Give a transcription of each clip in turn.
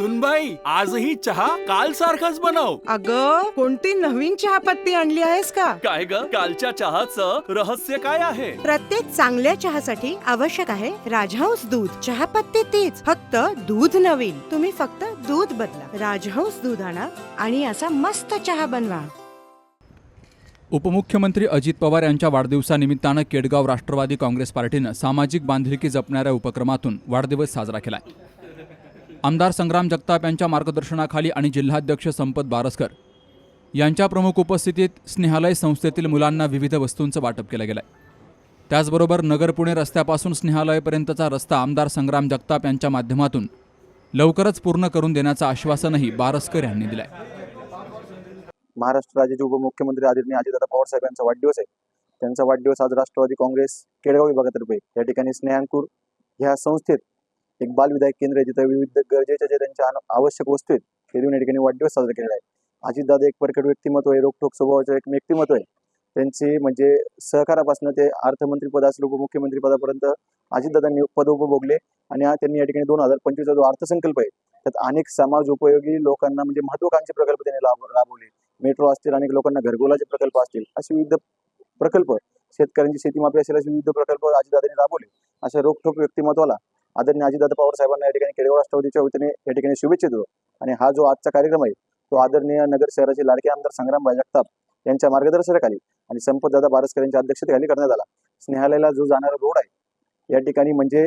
सुनबाई आजही चहा काल सारखाच बनव. अग कोणती नवीन चहापत्ती आणली आहेस का? काय ग? कालच्या चहाचं रहस्य काय आहे? प्रत्येक चांगल्या चहासाठी आवश्यक आहे राजहंस दूध. चहापत्ती तीच फक्त दूध नवीन. तुम्ही फक्त दूध बदला. राजहंस दूध आणा आणि असा मस्त चहा बनवा. उपमुख्यमंत्री अजित पवार यांच्या वाढदिवसानिमित्तानं केडगाव राष्ट्रवादी काँग्रेस पार्टीनं सामाजिक बांधिलकी जपणाऱ्या उपक्रमातून वाढदिवस साजरा केलाय. आमदार संग्राम जगताप यांच्या मार्गदर्शनाखाली आणि जिल्हाध्यक्ष संपत बारसकर यांच्या प्रमुख उपस्थितीत स्नेहालय संस्थेतील मुलांना विविध वस्तूंचं वाटप केलं गेलं आहे त्याचबरोबर नगर पुणे रस्त्यापासून स्नेहालयपर्यंतचा रस्ता आमदार संग्राम जगताप यांच्या माध्यमातून लवकरच पूर्ण करून देण्याचं आश्वासनही बारसकर यांनी दिलंय. महाराष्ट्र राज्याचे उपमुख्यमंत्री आदरणीय अजितदादा पवार साहेब यांचा वाढदिवस आहे. त्यांचा वाढदिवस आज राष्ट्रवादी काँग्रेस केडगाव विभागातर्फे या ठिकाणी स्नेहांकूर ह्या संस्थेत एक बालविधायक केंद्र आहे जिथे विविध गरजेच्या ज्या त्यांच्या आवश्यक वस्तू आहेत ते देऊन या ठिकाणी वाढदिवस साजरा केलेला आहे अजितदादा एक प्रकट व्यक्तिमत्व आहे रोखोक स्वभावाचं एक व्यक्तिमत्व आहे. त्यांचे म्हणजे सहकारापासून ते अर्थमंत्री पद असेल उपमुख्यमंत्री पदापर्यंत अजितदादांनी पद उपभोगले आणि त्यांनी या ठिकाणी दोन हजार पंचवीसचा जो अर्थसंकल्प आहे त्यात अनेक समाज उपयोगी लोकांना म्हणजे महत्वाकांक्षी प्रकल्प त्यांनी लाभ राबवले. मेट्रो असतील अनेक लोकांना घरगोलाचे प्रकल्प असतील असे विविध प्रकल्प शेतकऱ्यांची शेतीमाफी असेल असे विविध प्रकल्प अजितदादांनी राबवले. अशा रोखोक व्यक्तिमत्वाला आदरणीय अजितदादा पवार साहेबांना या ठिकाणी केळगाव राष्ट्रवादीच्या वतीने या ठिकाणी शुभेच्छा देतो. आणि हा जो आजचा कार्यक्रम आहे तो आदरणीय नगर शहराचे लाडके आमदार संग्राम जगताप यांच्या मार्गदर्शनाखाली आणि संपतदादा बारसकर यांच्या अध्यक्षतेखाली करण्यात आला. स्नेहालयाला जो जाणारा रोड आहे या ठिकाणी म्हणजे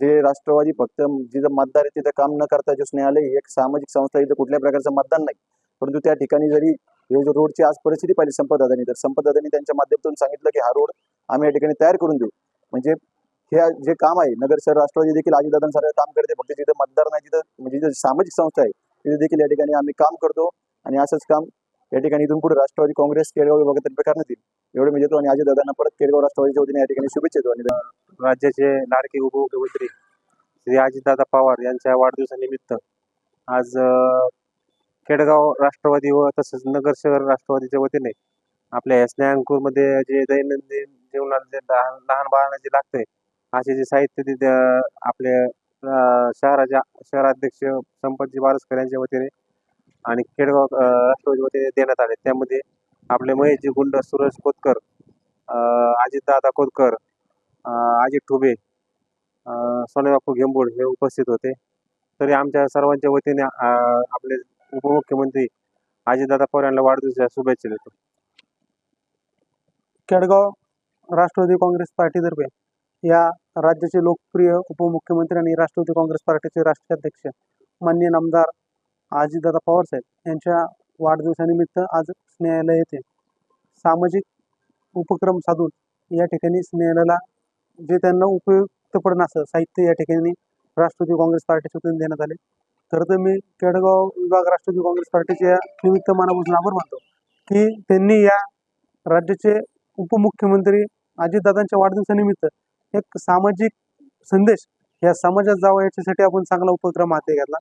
जे राष्ट्रवादी फक्त जिथं मतदार आहे तिथं काम न करता जो स्नेहालय ही एक सामाजिक संस्था इथं कुठल्या प्रकारचं मतदान नाही. परंतु त्या ठिकाणी जरी हे जो रोडची आज परिस्थिती पाहिली संपतदादांनी तर संपतदादांनी त्यांच्या माध्यमातून सांगितलं की हा रोड आम्ही या ठिकाणी तयार करून देऊ. म्हणजे हे जे काम आहे नगर शहर राष्ट्रवादी देखील अजितदादांसारखं काम करते. फक्त जिथं मतदार नाही जिथं म्हणजे जिथं सामाजिक संस्था आहे तिथे देखील या ठिकाणी आम्ही काम करतो. आणि असंच काम या ठिकाणी इथून पुढे राष्ट्रवादी काँग्रेस केळगाव विभागातर्फे करण्यात येईल एवढे मी देतो आणि अजितदादांना परत केळगाव राष्ट्रवादीच्या वतीने या ठिकाणी शुभेच्छा देतो आणि राज्याचे लाडके उपमुख्यमंत्री श्री अजितदादा पवार यांच्या वाढदिवसानिमित्त आज केडगाव राष्ट्रवादी व तसंच नगर शहर राष्ट्रवादीच्या वतीने आपल्या या स्नेहांकूरमध्ये जे दैनंदिन जीवनात जे लहान लहान बाळांना जे लागतंय असे जे साहित्य तिथे आपले शहराच्या शहराध्यक्ष संपतजी बारसकर यांच्या वतीने आणि खेडगाव राष्ट्रवादी वतीने देण्यात आले. त्यामध्ये आपले महेशजी गुंड सुरज कोतकर अजितदादा कोतकर अजित ठुबे सोनेबापू घेंबूड हे उपस्थित होते. तरी आमच्या सर्वांच्या वतीने आपले उपमुख्यमंत्री अजितदादा पवार यांना वाढदिवसाच्या शुभेच्छा देतो. केडगाव राष्ट्रवादी काँग्रेस पार्टीतर्फे या राज्याचे लोकप्रिय उपमुख्यमंत्री आणि राष्ट्रवादी काँग्रेस पार्टीचे राष्ट्रीय अध्यक्ष माननीय नामदार अजितदादा पवारसाहेब यांच्या वाढदिवसानिमित्त आज स्नेहालय येथे सामाजिक उपक्रम साधून या ठिकाणी स्नेहालयाला जे त्यांना उपयुक्त पडणं असं साहित्य या ठिकाणी राष्ट्रवादी काँग्रेस पार्टीच्या वतीने देण्यात आले. खरं तर मी केडगाव विभाग राष्ट्रवादी काँग्रेस पार्टीच्या निमित्त मनापासून आभार मानतो की त्यांनी या राज्याचे उपमुख्यमंत्री अजितदादांच्या वाढदिवसानिमित्त एक सामाजिक संदेश या समाजात जावा याच्यासाठी आपण चांगला उपक्रम हाती घेतला.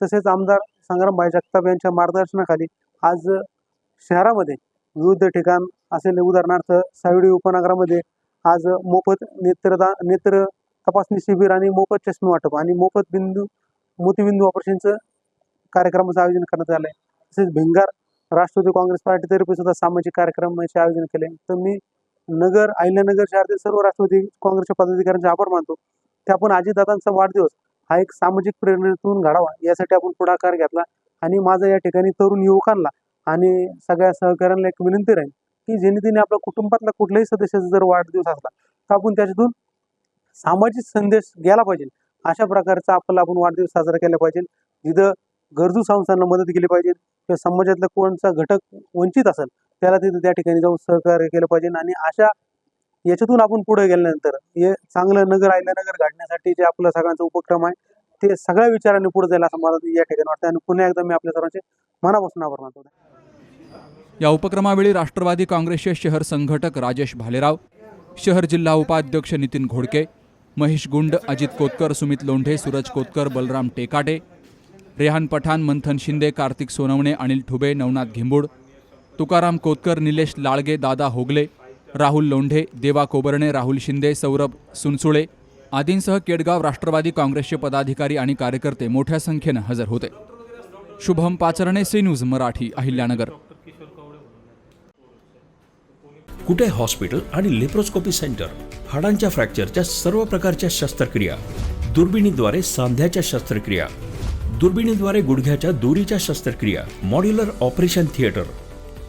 तसेच आमदार संग्रामभाई जगताप यांच्या मार्गदर्शनाखाली आज शहरामध्ये विविध ठिकाण असेल उदाहरणार्थ सावडी उपनगरामध्ये आज मोफत नेत्रदा नेत्र तपासणी शिबिर आणि मोफत चष्मे वाटप आणि मोफत बिंदू मोतीबिंदू ऑपरेशनचं कार्यक्रमाचं आयोजन करण्यात आलं आहे तसेच भिंगार राष्ट्रवादी काँग्रेस पार्टीतर्फे सुद्धा सामाजिक कार्यक्रमाचे आयोजन केले. तर मी नगर अहिल्यानगर शहरातील सर्व राष्ट्रवादी काँग्रेसच्या पदाधिकाऱ्यांचे आभार मानतो. ते आपण अजितदादांचा वाढदिवस हा एक सामाजिक प्रेरणेतून घडावा यासाठी आपण पुढाकार घेतला आणि माझा या ठिकाणी तरुण युवकांना आणि सगळ्या सहकाऱ्यांना एक विनंती राहील की जेणे तिने आपल्या कुटुंबातला कुठल्याही सदस्याचा जर वाढदिवस असला तर आपण त्याच्यातून सामाजिक संदेश घ्यायला पाहिजे. अशा प्रकारचा आपला आपण वाढदिवस साजरा केला पाहिजे. जिथं गरजू संस्थांना मदत केली पाहिजे. किंवा समाजातला कोणचा घटक वंचित असेल त्याला तिथे त्या ठिकाणी जाऊन सहकार्य केलं पाहिजे. आणि अशा याच्यातून आपण पुढे गेल्यानंतर हे चांगलं नगर नगर घडण्यासाठी जे आपलं सगळ्यांचा उपक्रम आहे ते सगळ्या विचारांनी पुढे जाईल असं मला या ठिकाणी वाटतं. आणि पुन्हा एकदा मी आपल्या सर्वांचे मनापासून आभार मानतो. या उपक्रमावेळी राष्ट्रवादी काँग्रेसचे शहर संघटक राजेश भालेराव शहर जिल्हा उपाध्यक्ष नितीन घोडके महेश गुंड अजित कोतकर सुमित लोंढे सूरज कोतकर बलराम टेकाटे रेहान पठाण मंथन शिंदे कार्तिक सोनवणे अनिल ठुबे नवनाथ घेंबूड तुकाराम कोतकर निलेश लाळगे दादा होगले राहुल लोंढे देवा कोबरणे राहुल शिंदे सौरभ सुनसुळे आदींसह केडगाव राष्ट्रवादी काँग्रेसचे पदाधिकारी आणि कार्यकर्ते मोठ्या संख्येनं हजर होते. Shubham Pacharne C news Marathi Ahilyanagar. कुठे हॉस्पिटल आणि लेप्रोस्कोपी सेंटर? हाडांच्या फ्रॅक्चरच्या सर्व प्रकारच्या शस्त्रक्रिया. दुर्बिणीद्वारे सांध्याच्या शस्त्रक्रिया. दुर्बिणीद्वारे गुडघ्याच्या दोरीच्या शस्त्रक्रिया. Modular operation theatre.